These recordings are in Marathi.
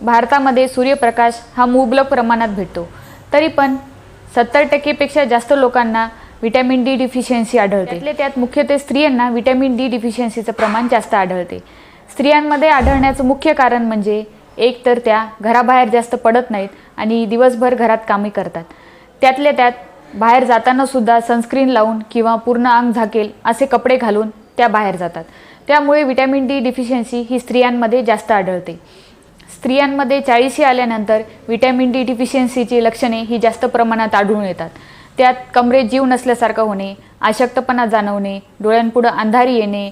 भारतामध्ये सूर्यप्रकाश हा मुबलक प्रमाणात भेटतो. तरी पण सत्तर टक्केपेक्षा जास्त लोकांना व्हिटॅमिन डी डिफिशियन्सी आढळते. त्यातले त्यात मुख्यत्वे स्त्रियांना व्हिटॅमिन डी डिफिशियन्सीचं प्रमाण जास्त आढळते. स्त्रियांमध्ये आढळण्याचं मुख्य कारण म्हणजे एक तर त्या घराबाहेर जास्त पडत नाहीत आणि दिवसभर घरात कामे करतात. त्यातल्या त्यात बाहेर जातानासुद्धा सनस्क्रीन लावून किंवा पूर्ण अंग झाकेल असे कपडे घालून त्या बाहेर जातात. त्यामुळे व्हिटॅमिन डी डिफिशियन्सी ही स्त्रियांमध्ये जास्त आढळते. स्त्रियांमध्ये चाळीशी आल्यानंतर व्हिटॅमिन डी डिफिशियन्सीची लक्षणे ही जास्त प्रमाणात आढळून येतात. त्यात कमरेत जीव नसल्यासारखं होणे अशक्तपणा जाणवणे डोळ्यांपुढं अंधारी येणे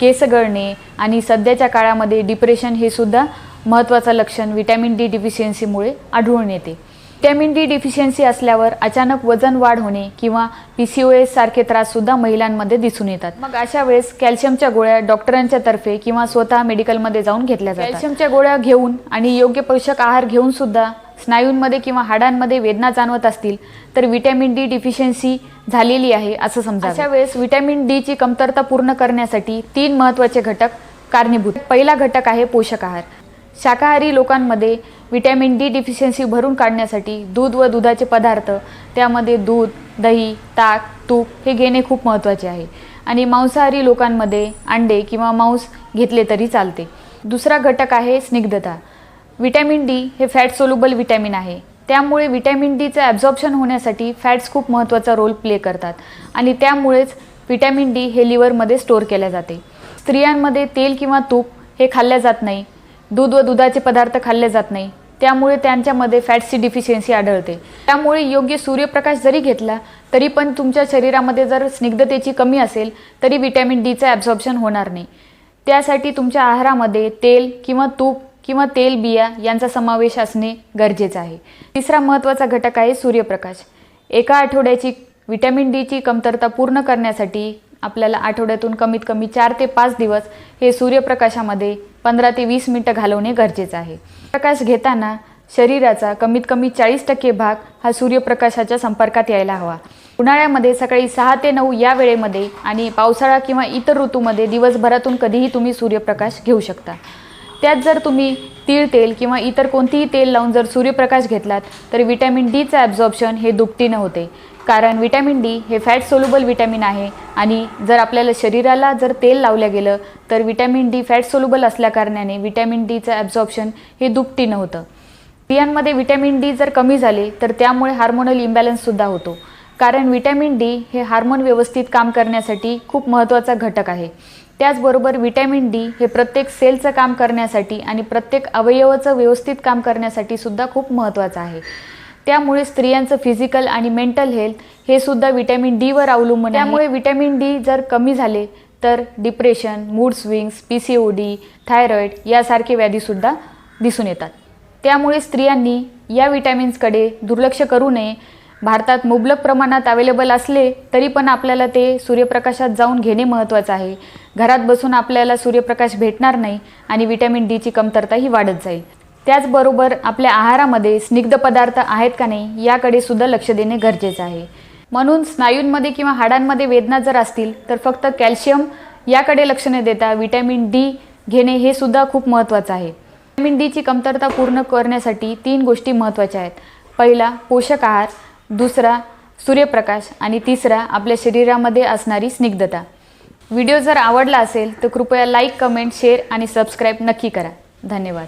केस गळणे आणि सध्याच्या काळामध्ये डिप्रेशन हे सुद्धा महत्त्वाचं लक्षण व्हिटॅमिन डी डिफिशियन्सीमुळे आढळून येते. व्हिटॅमिन डी डिफिशियन्सी असल्यावर अचानक वजन वाढ होणे किंवा पी सी ओ एस सारखे त्राससुद्धा महिलांमध्ये दिसून येतात. मग अशा वेळेस कॅल्शियमच्या गोळ्या डॉक्टरांच्या तर्फे किंवा स्वतः मेडिकलमध्ये जाऊन घेतल्या जातात. कॅल्शियमच्या गोळ्या घेऊन आणि योग्य पोषक आहार घेऊन सुद्धा स्नायूंमध्ये किंवा हाडांमध्ये वेदना जाणवत असतील तर व्हिटॅमिन डी डिफिशियन्सी झालेली आहे असं समजा अशा वेळेस डी डीची कमतरता पूर्ण करण्यासाठी तीन महत्त्वाचे घटक कारणीभूत. पहिला घटक आहे पोषक आहार. शाकाहारी लोकांमध्ये विटॅमिन डी डिफिशियन्सी भरून काढण्यासाठी दूध व दुधाचे पदार्थ त्यामध्ये दूध दही ताक तूप हे घेणे खूप महत्त्वाचे आहे. आणि मांसाहारी लोकांमध्ये अंडे किंवा मांस घेतले तरी चालते. दुसरा घटक आहे स्निग्धता. विटॅमिन डी हे फॅट सोल्युबल विटॅमिन आहे. त्यामुळे विटॅमिन डीचं ॲब्झॉर्प्शन होण्यासाठी फॅट्स खूप महत्त्वाचा रोल प्ले करतात आणि त्यामुळेच विटॅमिन डी हे लिव्हरमध्ये स्टोअर केल्या जाते. स्त्रियांमध्ये तेल किंवा तूप हे खाल्ल्या जात नाही. दूध व दुधाचे पदार्थ खाल्ले जात नाही. त्यामुळे त्यांच्यामध्ये फॅट्सची डिफिशियन्सी आढळते. त्यामुळे योग्य सूर्यप्रकाश जरी घेतला तरी पण तुमच्या शरीरामध्ये जर स्निग्धतेची कमी असेल तरी विटॅमिन डीचं ॲब्झॉर्प्शन होणार नाही. त्यासाठी तुमच्या आहारामध्ये तेल किंवा तूप किंवा तेल बिया यांचा समावेश असणे गरजेचं आहे. तिसरा महत्त्वाचा घटक आहे सूर्यप्रकाश. एका आठवड्याची विटॅमिन डीची कमतरता पूर्ण करण्यासाठी आपल्याला आठवड्यातून कमीत कमी चार ते पाच दिवस हे सूर्यप्रकाशामध्ये पंधरा ते वीस मिनटं घालवणे गरजेचं आहे. प्रकाश घेताना शरीराचा कमीत कमी चाळीस टक्के भाग हा सूर्यप्रकाशाच्या संपर्कात यायला हवा. उन्हाळ्यामध्ये सकाळी सहा ते नऊ या वेळेमध्ये आणि पावसाळा किंवा इतर ऋतूमध्ये दिवसभरातून कधीही तुम्ही सूर्यप्रकाश घेऊ शकता. त्यात जर तुम्ही तीळ तेल किंवा इतर कोणतीही तेल लावून जर सूर्यप्रकाश घेतलात तर विटॅमिन डीचं ॲब्झॉर्प्शन हे दुपटीनं होते. कारण विटॅमिन डी हे फॅट सोल्युबल विटॅमिन आहे आणि जर आपल्याला शरीराला जर तेल लावलं गेलं तर विटॅमिन डी फॅट सोल्युबल असल्याकारणाने विटॅमिन डीचं ॲब्झॉर्प्शन हे दुपटीनं होतं. स्त्रियांमध्ये विटॅमिन डी जर कमी झाले तर त्यामुळे हार्मोनल इम्बॅलन्ससुद्धा होतो. कारण विटॅमिन डी हे हार्मोन व्यवस्थित काम करण्यासाठी खूप महत्त्वाचा घटक आहे. त्याचबरोबर विटॅमिन डी हे प्रत्येक सेलचं काम करण्यासाठी आणि प्रत्येक अवयवाचं व्यवस्थित काम करण्यासाठी सुद्धा खूप महत्त्वाचं आहे. त्यामुळे स्त्रियांचं फिजिकल आणि मेंटल हेल्थ हे सुद्धा विटॅमिन डीवर अवलंबून त्यामुळे विटॅमिन डी जर कमी झाले तर depression mood swings P C O D thyroid यासारखे व्याधीसुद्धा दिसून येतात. त्यामुळे स्त्रियांनी या विटॅमिन्सकडे दुर्लक्ष करू नये. भारतात मुबलक प्रमाणात अवेलेबल असले तरी पण आपल्याला ते सूर्यप्रकाशात जाऊन घेणे महत्त्वाचं आहे. घरात बसून आपल्याला सूर्यप्रकाश भेटणार नाही आणि विटॅमिन डीची कमतरता ही वाढत जाईल. त्याचबरोबर आपल्या आहारामध्ये स्निग्ध पदार्थ आहेत का नाही याकडे सुद्धा लक्ष देणे गरजेचं आहे. म्हणून स्नायूंमध्ये किंवा हाडांमध्ये वेदना जर असतील तर फक्त कॅल्शियम याकडे लक्ष न देता विटॅमिन डी घेणे हे सुद्धा खूप महत्त्वाचं आहे. विटॅमिन डीची कमतरता पूर्ण करण्यासाठी तीन गोष्टी महत्त्वाच्या आहेत. पहिला पोषक आहार. दुसरा सूर्यप्रकाश आणि तिसरा आपल्या शरीरामध्ये असणारी स्निग्धता. व्हिडिओ जर आवडला असेल तर कृपया लाईक कमेंट शेअर आणि सबस्क्राईब नक्की करा. धन्यवाद.